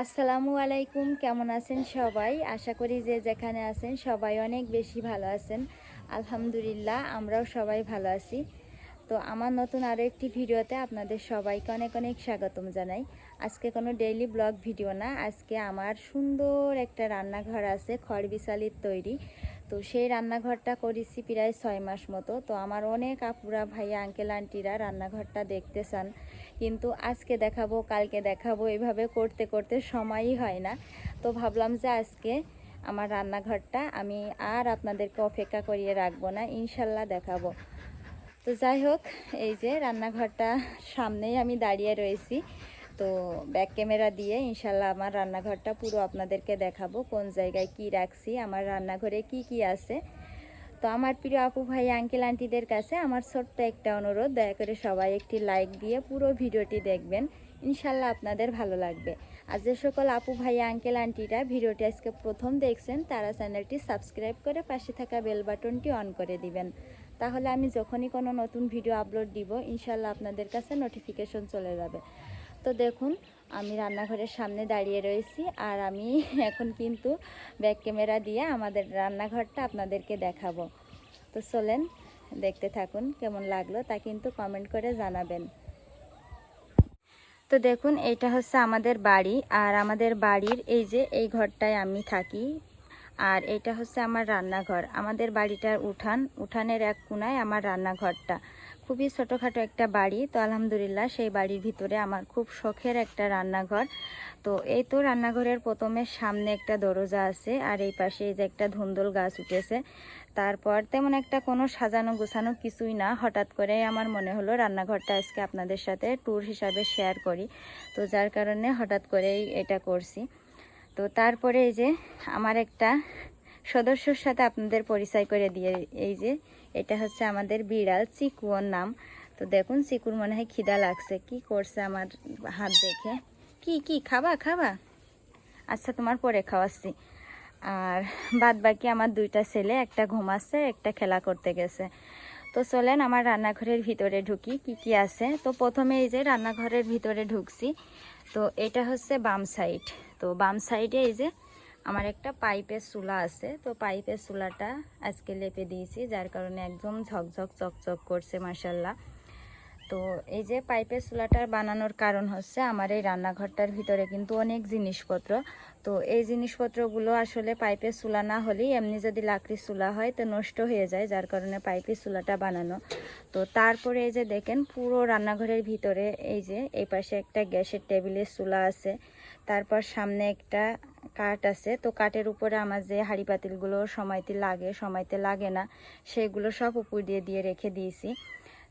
আসসালামু আলাইকুম, কেমন আছেন সবাই? আশা করি যে যেখানে আছেন সবাই অনেক বেশি ভালো আছেন। আলহামদুলিল্লাহ, আমরাও সবাই ভালো আছি। তো আমার নতুন আরও একটি ভিডিওতে আপনাদের সবাইকে অনেক অনেক স্বাগতম জানাই। আজকে কোনো ডেইলি ব্লগ ভিডিও না, আজকে আমার সুন্দর একটা রান্নাঘর আছে, খড় বিশালির তৈরি। তো সেই রান্নাঘরটা করেছি প্রায় ছয় মাস মতো। তো আমার অনেক আপুরা, ভাইয়া, আঙ্কেল, আন্টিরা রান্নাঘরটা দেখতে চান। কিন্তু আজকে দেখাবো, কালকে দেখাবো, এভাবে করতে করতে সময়ই হয় না। তো ভাবলাম যে আজকে আমার রান্নাঘরটা আমি আর আপনাদেরকে অপেক্ষা করিয়ে রাখব না, ইনশাল্লাহ দেখাবো। তো যাই হোক, এই যে রান্নাঘরটা সামনেই আমি দাঁড়িয়ে রয়েছি। তো ব্যাক ক্যামেরা দিয়ে ইনশাল্লাহ আমার রান্নাঘরটা পুরো আপনাদেরকে দেখাবো, কোন জায়গায় কি রাখছি, আমার রান্নাঘরে কি কি আছে। তো আমার প্রিয় আপু ভাই আঙ্কেল আন্টিদের কাছে আমার ছোট্ট একটা অনুরোধ। দয়া করে সবাই একটি লাইক দিয়ে পুরো ভিডিওটি দেখবেন। ইনশাল্লাহ আপনাদের ভালো লাগবে। আর যে সকল আপু ভাই আঙ্কেল আন্টিরা ভিডিওটি আজকে প্রথম দেখছেন, তারা চ্যানেলটি সাবস্ক্রাইব করে পাশে থাকা বেল বাটনটি অন করে দিবেন। তাহলে আমি যখনই কোনো নতুন ভিডিও আপলোড দিব, ইনশাল্লাহ আপনাদের কাছে নোটিফিকেশন চলে যাবে। তো দেখুন, আমি রান্নাঘরের সামনে দাঁড়িয়ে রয়েছি আর আমি এখন কিন্তু ব্যাক ক্যামেরা দিয়ে আমাদের রান্নাঘরটা আপনাদেরকে দেখাবো। তো চলেন, দেখতে থাকুন কেমন লাগল তা কিন্তু কমেন্ট করে জানাবেন। তো দেখুন, এটা হচ্ছে আমাদের বাড়ি আর আমাদের বাড়ির এই যে এই ঘরটায় আমি থাকি আর এটা হচ্ছে আমার রান্নাঘর। আমাদের বাড়িটার উঠান, উঠানের এক কোনায় আমার রান্নাঘরটা। খুবই ছোটোখাটো একটা বাড়ি, তো আলহামদুলিল্লাহ সেই বাড়ির ভিতরে আমার খুব শখের একটা রান্নাঘর। তো এই তো রান্নাঘরের প্রথমে সামনে একটা দরজা আছে, আর এই পাশে এই যে একটা ধুন্দল গাছ উঠেছে। তারপর তেমন একটা কোনো সাজানো গোছানো কিছুই না। হঠাৎ করে আমার মনে হলো রান্নাঘরটা আজকে আপনাদের সাথে ট্যুর হিসাবে শেয়ার করি। তো যার কারণে হঠাৎ করেই এটা করছি। তো তারপরে এই যে আমার একটা সদস্যর সাথে আপনাদের পরিচয় করে দিয়ে এই যে এটা হচ্ছে আমাদের বিড়াল চিকুয়ার নাম। তো দেখুন, চিকুর মনে হয় খিদা লাগছে। কি করছে আমার হাত দেখে? কি কি, খাবা খাবা? আচ্ছা তোমার পরে খাওয়াচ্ছি। আর বাদ বাকি আমার দুইটা ছেলে, একটা ঘুমাচ্ছে, একটা খেলা করতে গেছে। তো চলেন আমার রান্নাঘরের ভিতরে ঢুকি, কি কি আছে? তো প্রথমে এই যে রান্নাঘরের ভিতরে ঢুকছি। তো এটা হচ্ছে বাম সাইড। তো বাম সাইডে এই যে আমার একটা পাইপের চুলা আছে, তো পাইপের চুলাটা আজকে লেপে দিয়েছি, যার কারণে একদম ঝকঝক, চকচক করছে মাসাল্লাহ তো এই যে পাইপের চুলাটার বানানোর কারণ হচ্ছে আমার এই রান্নাঘরটার ভিতরে কিন্তু অনেক জিনিসপত্র। তো এই জিনিসপত্রগুলো আসলে পাইপের চুলা না হলেই এমনি যদি লাকড়ির চুলা হয়, তো নষ্ট হয়ে যায়, যার কারণে পাইপের চুলাটা বানানো। তো তারপরে এই যে দেখেন, পুরো রান্নাঘরের ভিতরে এই যে এই পাশে একটা গ্যাসের টেবিলের চুলা আছে, তারপর সামনে একটা কাঠ আছে। তো কাঠের উপরে আমার যে হাঁড়ি পাতিলগুলো সময়তে লাগে সময়তে লাগে না, সেগুলো সব উপর দিয়ে দিয়ে রেখে দিয়েছি।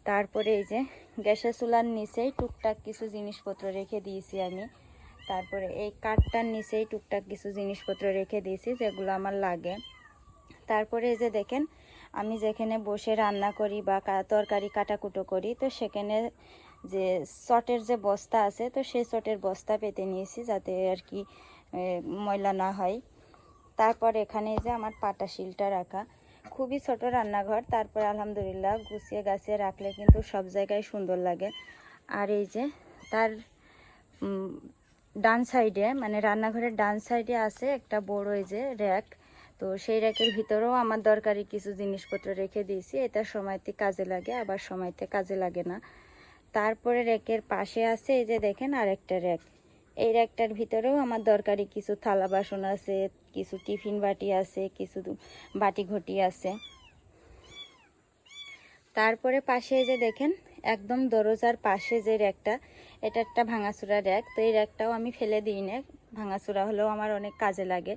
তারপরে এই যে গ্যাসের চুলার নিচেই টুকটাক কিছু জিনিসপত্র রেখে দিয়েছি আমি। তারপরে এই কাঠটার নিচেই টুকটাক কিছু জিনিসপত্র রেখে দিয়েছি, যেগুলো আমার লাগে। তারপরে এই যে দেখেন, আমি যেখানে বসে রান্না করি বা তরকারি কাটাকুটো করি, তো সেখানে যে চটের যে বস্তা আছে, তো সেই চটের বস্তা পেতে নিয়েছি, যাতে আর কি ময়লা না হয়। তারপর এখানে যে আমার পাটা শিলটা রাখা। খুবই ছোট রান্নাঘর। তারপর আলহামদুলিল্লাহ গুছিয়ে গাছিয়ে রাখলে কিন্তু সব জায়গায় সুন্দর লাগে। আর এই যে তার ডান সাইডে মানে রান্নাঘরের ডান সাইডে আছে একটা বড় এই যে র্যাক। তো সেই র্যাকের ভিতরেও আমার দরকারি কিছু জিনিসপত্র রেখে দিয়েছি। এটা সময়তে কাজে লাগে, আবার সময়তে কাজে লাগে না। তারপরে র্যাকের পাশে আছে এই যে দেখেন আরেকটা র্যাক। এই র্যাকটার ভিতরেও আমার দরকারি কিছু থালা বাসন আছে, কিছু টিফিন বাটি আছে, কিছু বাটি ঘটি আছে। তারপরে পাশে যে দেখেন, একদম দরজার পাশে যে র্যাকটা, এটা একটা ভাঙাচুরা র্যাক। তো এই র্যাকটাও আমি ফেলে দিই না, ভাঙাচুরা হলেও আমার অনেক কাজে লাগে।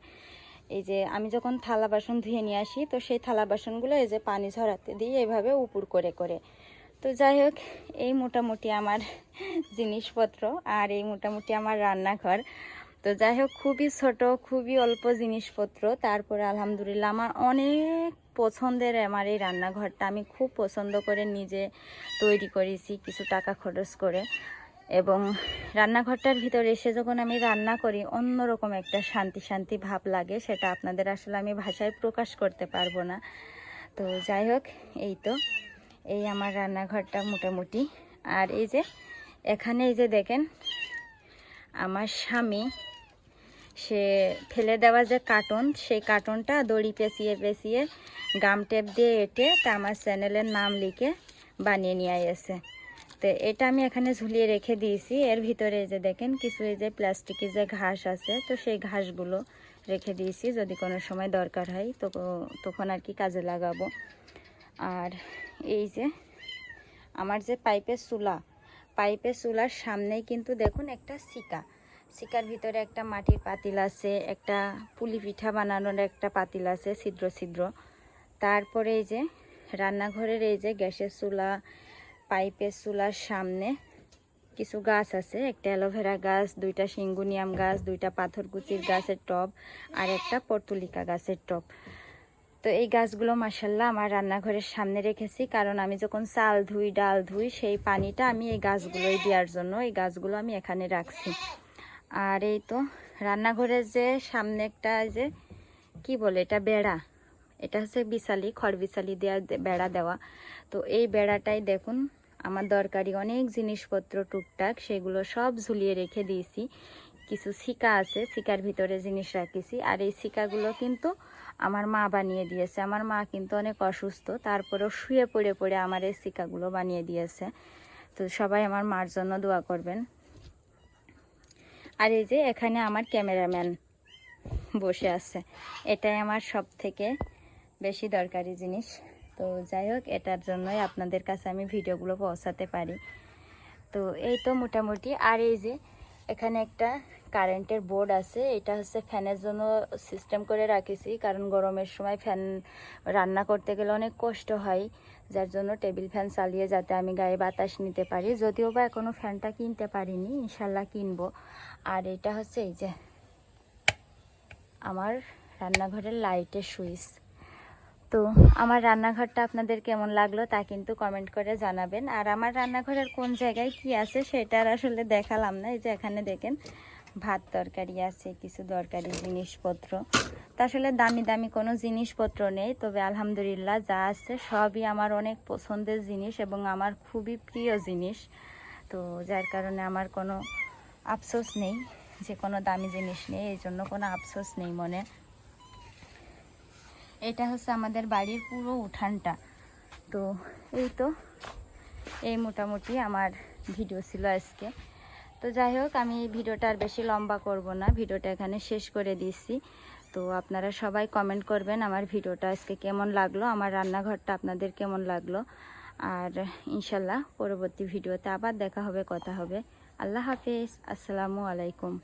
এই যে আমি যখন থালা বাসন ধুয়ে নিয়ে আসি, তো সেই থালা বাসনগুলো এই যে পানি ঝরাতে দিই, এভাবে উপর করে করে। তো যাই হোক, এই মোটামুটি আমার জিনিসপত্র আর এই মোটামুটি আমার রান্নাঘর। তো যাই হোক, খুবই ছোট, খুবই অল্প জিনিসপত্র। তারপরে আলহামদুলিল্লাহ আমার অনেক পছন্দের আমার এই রান্নাঘরটা। আমি খুব পছন্দ করে নিজে তৈরি করেছি কিছু টাকা খরচ করে। এবং রান্নাঘরটার ভিতরে এসে যখন আমি রান্না করি, অন্যরকম একটা শান্তি শান্তি ভাব লাগে, সেটা আপনাদের আসলে আমি ভাষায় প্রকাশ করতে পারব না। তো যাই হোক, এই তো। এই আমার রান্নাঘরটা মোটামুটি। আর এই যে, এখানে এই যে দেখেন, আমার স্বামী, সে ফেলে দেওয়া যে কার্টন, সেই কার্টনটা দড়ি পেঁচিয়ে পেঁচিয়ে গাম টেপ দিয়ে এঁটে তা আমার চ্যানেলের নাম লিখে বানিয়ে নিয়ে এসে তো এটা আমি এখানে ঝুলিয়ে রেখে দিয়েছি। এর ভিতরে যে দেখেন, কিছু এই যে প্লাস্টিকের যে ঘাস আছে, তো সেই ঘাসগুলো রেখে দিয়েছি। যদি কোনো সময় দরকার হয়, তো তখন আর কি কাজে লাগাবো। আর এই যে আমার যে পাইপের চুলা, পাইপের চুলার সামনেই কিন্তু দেখুন একটা সিকা। সিকার ভিতরে একটা মাটির পাতিল আছে, একটা পুলি পিঠা বানানোর একটা পাতিল আছে, ছিদ্র ছিদ্র। তারপরে এই যে রান্নাঘরের এই যে গ্যাসের চুলা, পাইপের চুলার সামনে কিছু গাছ আছে, একটা অ্যালোভেরা গাছ, দুইটা সিঙ্গুনিয়াম গাছ, দুইটা পাথরকুচির গাছের টব আর একটা পর্তুলিকা গাছের টব। তো এই গাছগুলো মাসাল্লাহ আমার রান্নাঘরের সামনে রেখেছি। কারণ আমি যখন চাল ধুই, ডাল ধুই, সেই পানিটা আমি এই গাছগুলোই দেওয়ার জন্য, এই গাছগুলো আমি এখানে রাখছি। আর এই তো রান্নাঘরের যে সামনে একটা যে, কি বলে এটা, বেড়া। এটা হচ্ছে বিশালি, খড় বিশালি দেওয়া বেড়া দেওয়া। তো এই বেড়াটাই দেখুন, আমার দরকারি অনেক জিনিসপত্র টুকটাক, সেগুলো সব ঝুলিয়ে রেখে দিয়েছি। কিছু শিকা আছে, শিকার ভিতরে জিনিস রাখেছি। আর এই শিকাগুলো কিন্তু আমার মা বানিয়ে দিয়েছে। আমার মা কিন্তু অনেক অসুস্থ, তারপরেও শুয়ে পড়ে পড়ে আমার এই শিকাগুলো বানিয়ে দিয়েছে। তো সবাই আমার মার জন্য দোয়া করবেন। আর এই যে এখানে আমার ক্যামেরাম্যান বসে আছে। এটাই আমার সব থেকে বেশি দরকারি জিনিস। তো যাই হোক, এটার জন্যই আপনাদের কাছে আমি ভিডিওগুলো পৌঁছাতে পারি। তো এই তো মোটামুটি। আর এই যে এখানে একটা কারেন্টের বোর্ড আছে। এটা হচ্ছে ফ্যানের জন্য সিস্টেম করে রাখেছি, কারণ গরমের সময় ফ্যান রান্না করতে গেলে অনেক কষ্ট হয়, যার জন্য টেবিল ফ্যান চালিয়ে যাতে আমি গায়ে বাতাস নিতে পারি। যদিও বা এখনও ফ্যানটা কিনতে পারিনি ইনশাল্লাহ কিনবো। আর এটা হচ্ছে এই যে আমার রান্নাঘরের লাইটের সুইচ। তো আমার রান্নাঘরটা আপনাদের কেমন লাগল তা কিন্তু কমেন্ট করে জানাবেন। আর আমার রান্নাঘরের কোন জায়গায় কি আছে সেটার আসলে দেখালাম না, এই যে এখানে দেখেন ভাত তরকারি আছে, কিছু দরকারি জিনিসপত্র। তা আসলে দামি দামি কোনো জিনিসপত্র নেই, তবে আলহামদুলিল্লাহ যা আছে সবই আমার অনেক পছন্দের জিনিস এবং আমার খুবই প্রিয় জিনিস। তো যার কারণে আমার কোনো আফসোস নেই, যে কোনো দামি জিনিস নেই, এই জন্য কোনো আফসোস নেই মনে। এটা হচ্ছে আমাদের বাড়ির পুরো উঠানটা। তো এই তো, এই মোটামুটি আমার ভিডিও ছিল আজকে। তো যাই হোক, আমি ভিডিওটা আর বেশি লম্বা করব না, ভিডিওটা এখানে শেষ করে দিচ্ছি তো আপনারা সবাই কমেন্ট করবেন আমার ভিডিওটা আজকে কেমন লাগল, আমার রান্নাঘরটা আপনাদের কেমন লাগল। আর ইনশাল্লাহ পরবর্তী ভিডিওতে আবার দেখা হবে, কথা হবে। আল্লাহ হাফিজ, আসসালামু আলাইকুম।